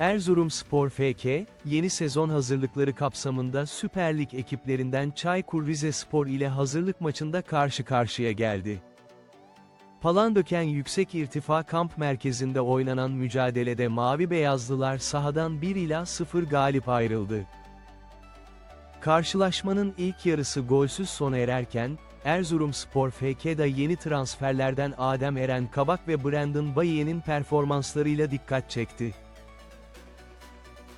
Erzurumspor FK, yeni sezon hazırlıkları kapsamında Süper Lig ekiplerinden Çaykur Rizespor ile hazırlık maçında karşı karşıya geldi. Palandöken Yüksek İrtifa Kamp Merkezi'nde oynanan mücadelede Mavi Beyazlılar sahadan 1 ila 0 galip ayrıldı. Karşılaşmanın ilk yarısı golsüz sona ererken, Erzurumspor FK'da yeni transferlerden Adem Eren Kabak ve Brandon Bayiye'nin performanslarıyla dikkat çekti.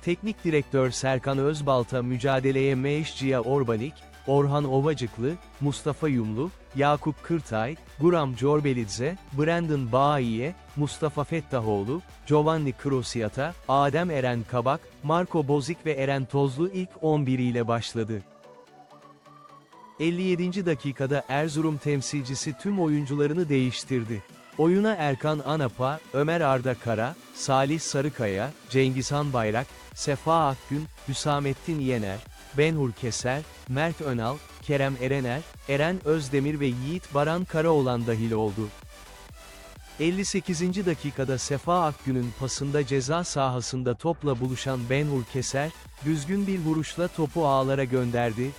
Teknik direktör Serkan Özbalta mücadeleye Meşciya Orbanik, Orhan Ovacıklı, Mustafa Yumlu, Yakup Kırtay, Guram Corbelidze, Brandon Bayiye, Mustafa Fettahoğlu, Giovanni Crociata, Adem Eren Kabak, Marco Bozik ve Eren Tozlu ilk 11 ile başladı. 57. dakikada Erzurum temsilcisi tüm oyuncularını değiştirdi. Oyuna Erkan Anapa, Ömer Arda Kara, Salih Sarıkaya, Cengizhan Bayrak, Sefa Akgün, Hüsamettin Yener, Benhur Keser, Mert Önal, Kerem Erener, Eren Özdemir ve Yiğit Baran Karaoğlan dahil oldu. 58. dakikada Sefa Akgün'ün pasında ceza sahasında topla buluşan Benhur Keser, düzgün bir vuruşla topu ağlara gönderdi,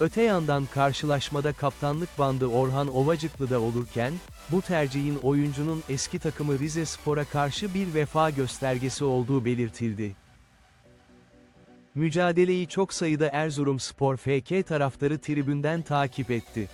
Öte yandan karşılaşmada kaptanlık bandı Orhan Ovacıklı'da olurken, bu tercihin oyuncunun eski takımı Rize Spor'a karşı bir vefa göstergesi olduğu belirtildi. Mücadeleyi çok sayıda Erzurumspor FK taraftarı tribünden takip etti.